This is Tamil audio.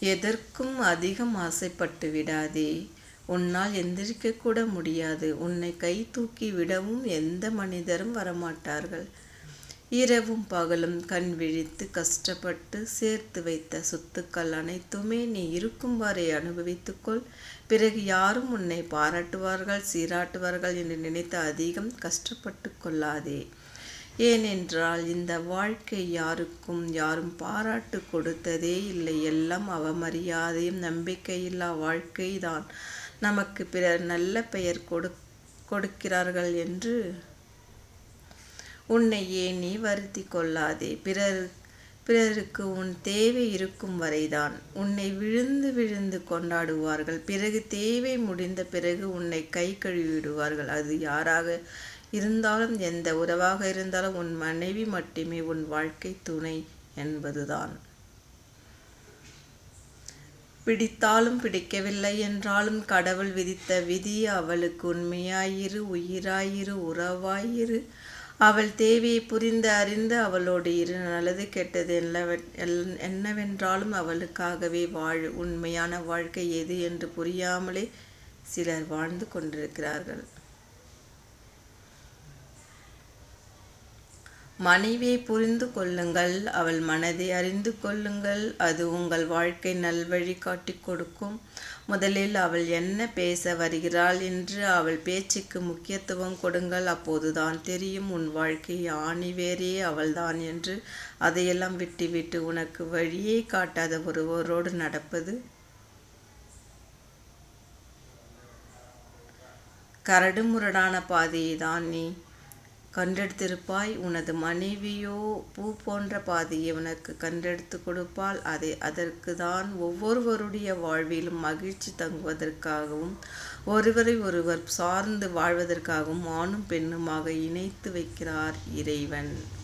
எதற்கும் அதிகம் ஆசைப்பட்டு விடாதே. உன்னால் எந்திரிக்கக்கூட முடியாது. உன்னை கை தூக்கி விடவும் எந்த மனிதரும் வரமாட்டார்கள். இரவும் பகலும் கண் விழித்து கஷ்டப்பட்டு சேர்த்து வைத்த சொத்துக்கள் அனைத்துமே நீ இருக்கும் வரை அனுபவித்துக்கொள் பிறகு யாரும் உன்னை பாராட்டுவார்கள் சீராட்டுவார்கள் என்று நினைத்து அதிகம் கஷ்டப்பட்டு கொள்ளாதே. ஏனென்றால் இந்த வாழ்க்கை யாருக்கும் யாரும் பாராட்டு கொடுத்ததே இல்லை. எல்லாம் அவமரியாதையும் நம்பிக்கையில்லா வாழ்க்கைதான். நமக்கு பிறர் நல்ல பெயர் கொடு கொடுக்கிறார்கள் என்று உன்னையே நீ வருத்திக் கொள்ளாதே. பிறர் பிறருக்கு உன் தேவை இருக்கும் வரைதான் உன்னை விழுந்து விழுந்து கொண்டாடுவார்கள். பிறகு தேவை முடிந்த பிறகு உன்னை கை கழுவிடுவார்கள் அது யாராக இருந்தாலும் எந்த உறவாக இருந்தாலும் உன் மனைவி மட்டுமே உன் வாழ்க்கை துணை என்பதுதான். பிடித்தாலும் பிடிக்கவில்லை என்றாலும் கடவுள் விதித்த விதி. அவளுக்கு உண்மையாயிரு உயிராயிரு உறவாயிரு. அவள் தேவையை புரிந்து அறிந்து அவளோடு இரு. நல்லது கெட்டது என்னவென்றாலும் அவளுக்காகவே வாழ் உண்மையான வாழ்க்கை எது என்று புரியாமலே சிலர் வாழ்ந்து கொண்டிருக்கிறார்கள். மனைவியை புரிந்து கொள்ளுங்கள். அவள் மனதை அறிந்து கொள்ளுங்கள். அது உங்கள் வாழ்க்கை நல்வழி காட்டிக் கொடுக்கும். முதலில் அவள் என்ன பேச வருகிறாள் என்று அவள் பேச்சுக்கு முக்கியத்துவம் கொடுங்கள். அப்போதுதான் தெரியும் உன் வாழ்க்கை ஆணிவேரே அவள்தான் என்று. அதையெல்லாம் விட்டுவிட்டு உனக்கு வழியே காட்டாத ஒருவரோடு நடப்பது கரடுமுரடான பாதையைத்தான் நீ கண்டெடுத்திருப்பாய். உனது மனைவியோ பூ போன்ற பாதையை உனக்கு கண்டெடுத்துக் கொடுப்பாள். அதை அதற்குத்தான் ஒவ்வொருவருடைய வாழ்விலும் மகிழ்ச்சி தங்குவதற்காகவும் ஒருவரை ஒருவர் சார்ந்து வாழ்வதற்காகவும் ஆணும் பெண்ணுமாக இணைத்து வைக்கிறார் இறைவன்.